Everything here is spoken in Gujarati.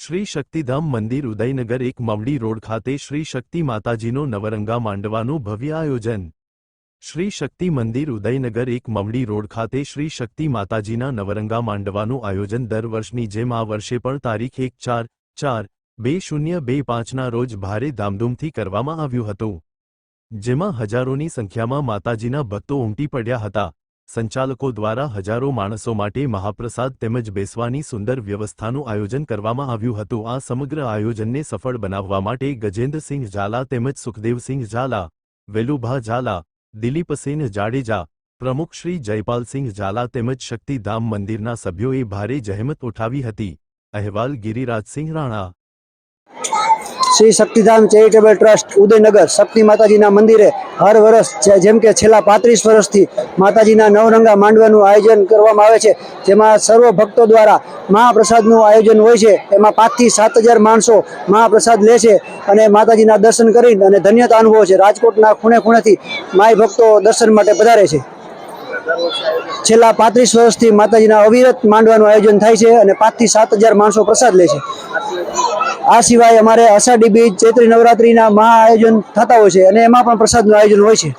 શ્રી શક્તિધામ મંદિર ઉદયનગર એક મવડી રોડ ખાતે શ્રી શક્તિ માતાજીનો નવરંગા માંડવાનું ભવ્ય આયોજન. શ્રી શક્તિ મંદિર ઉદયનગર એક મવડી રોડ ખાતે શ્રી શક્તિ માતાજીના નવરંગા માંડવાનું આયોજન દર વર્ષની જેમ આ વર્ષે પણ તારીખ એક ચાર ચાર, બે શૂન્ય બે પાંચના રોજ ભારે ધામધૂમથી કરવામાં આવ્યું હતું. જેમાં હજારોની સંખ્યામાં માતાજીના ભક્તો ઉમટી પડ્યા હતા. સંચાલકો દ્વારા હજારો માણસો માટે મહાપ્રસાદ તેમજ બેસવાની સુંદર વ્યવસ્થાનું આયોજન કરવામાં આવ્યું હતું. આ સમગ્ર આયોજનને સફળ બનાવવા માટે ગજેન્દ્રસિંહ ઝાલા તેમજ સુખદેવસિંહ ઝાલા, વેલુભા ઝાલા, દિલીપસિંહ જાડેજા, પ્રમુખ શ્રી જયપાલસિંહ ઝાલા તેમજ શક્તિધામ મંદિરના સભ્યોએ ભારે જહેમત ઉઠાવી હતી. અહેવાલ ગિરિરાજસિંહ રાણા શ્રી શક્તિધામ ચેરિટેબલ ટ્રસ્ટ ઉદયનગર શક્તિ માતાજીના મંદિરે હર વર્ષ જેમ કે છેલ્લા પાંત્રીસ વર્ષથી માતાજીના નવરંગા માંડવાનું આયોજન કરવામાં આવે છે. જેમાં સર્વ ભક્તો દ્વારા મહાપ્રસાદનું આયોજન હોય છે. એમાં પાંચથી સાત હજાર માણસો મહાપ્રસાદ લે છે અને માતાજીના દર્શન કરીને અને ધન્યતા અનુભવે છે. રાજકોટના ખૂણે ખૂણેથી માય ભક્તો દર્શન માટે પધારે છે. છેલ્લા પાંત્રીસ વર્ષથી માતાજીના અવિરત માંડવાનું આયોજન થાય છે અને પાંચથી સાત હજાર માણસો પ્રસાદ લે છે. આ સિવાય અમારે અષાઢી બીજ, ચૈત્રી નવરાત્રિના મહા આયોજન થતા હોય છે અને એમાં પણ પ્રસાદનું આયોજન હોય છે.